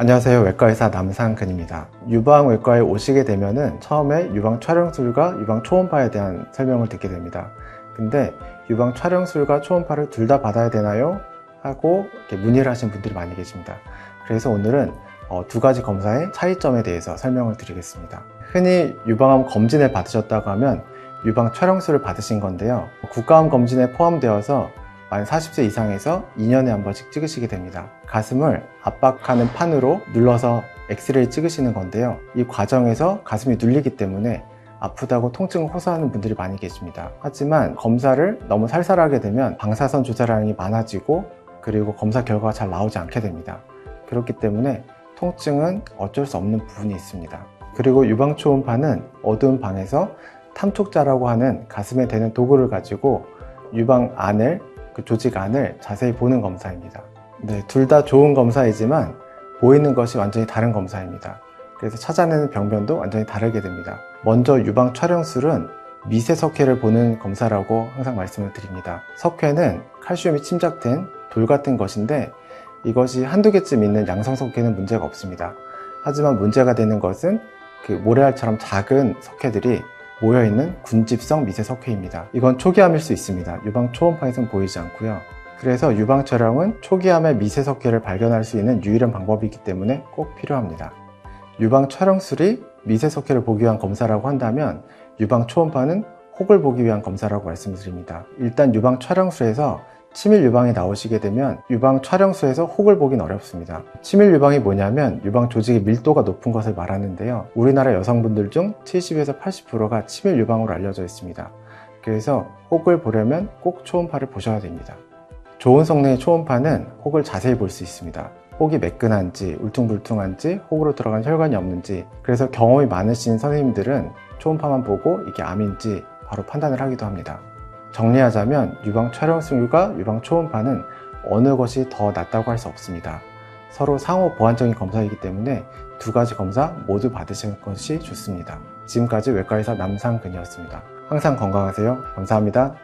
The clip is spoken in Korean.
안녕하세요. 외과의사 남상근입니다. 유방외과에 오시게 되면은 처음에 유방 촬영술과 유방 초음파에 대한 설명을 듣게 됩니다. 근데 유방 촬영술과 초음파를 둘 다 받아야 되나요? 하고 문의를 하신 분들이 많이 계십니다. 그래서 오늘은 어, 두 가지 검사의 차이점에 대해서 설명을 드리겠습니다. 흔히 유방암 검진을 받으셨다고 하면 유방 촬영술을 받으신 건데요. 국가암 검진에 포함되어서 만 40세 이상에서 2년에 한 번씩 찍으시게 됩니다. 가슴을 압박하는 판으로 눌러서 엑스레이 찍으시는 건데요. 이 과정에서 가슴이 눌리기 때문에 아프다고 통증을 호소하는 분들이 많이 계십니다. 하지만 검사를 너무 살살하게 되면 방사선 조절량이 많아지고 그리고 검사 결과가 잘 나오지 않게 됩니다. 그렇기 때문에 통증은 어쩔 수 없는 부분이 있습니다. 그리고 유방 초음파는 어두운 방에서 탐촉자라고 하는 가슴에 대는 도구를 가지고 유방 안을 그 조직 안을 자세히 보는 검사입니다. 네, 둘 다 좋은 검사이지만 보이는 것이 완전히 다른 검사입니다. 그래서 찾아내는 병변도 완전히 다르게 됩니다. 먼저 유방 촬영술은 미세 석회를 보는 검사라고 항상 말씀을 드립니다. 석회는 칼슘이 침착된 돌 같은 것인데 이것이 한두 개쯤 있는 양성 석회는 문제가 없습니다. 하지만 문제가 되는 것은 그 모래알처럼 작은 석회들이 모여있는 군집성 미세 석회입니다. 이건 초기암일 수 있습니다. 유방 초음파에선 보이지 않고요. 그래서 유방 촬영은 초기암의 미세 석회를 발견할 수 있는 유일한 방법이기 때문에 꼭 필요합니다. 유방 촬영술이 미세 석회를 보기 위한 검사라고 한다면 유방 초음파는 혹을 보기 위한 검사라고 말씀드립니다. 일단 유방 촬영술에서 치밀 유방이 나오시게 되면 유방 촬영술에서 혹을 보긴 어렵습니다. 치밀 유방이 뭐냐면 유방 조직의 밀도가 높은 것을 말하는데요. 우리나라 여성분들 중 70에서 80%가 치밀 유방으로 알려져 있습니다. 그래서 혹을 보려면 꼭 초음파를 보셔야 됩니다. 좋은 성능의 초음파는 혹을 자세히 볼 수 있습니다. 혹이 매끈한지 울퉁불퉁한지 혹으로 들어간 혈관이 없는지 그래서 경험이 많으신 선생님들은 초음파만 보고 이게 암인지 바로 판단을 하기도 합니다. 정리하자면 유방 촬영술과 유방 초음파는 어느 것이 더 낫다고 할 수 없습니다. 서로 상호 보완적인 검사이기 때문에 두 가지 검사 모두 받으시는 것이 좋습니다. 지금까지 외과의사 남상근이었습니다. 항상 건강하세요. 감사합니다.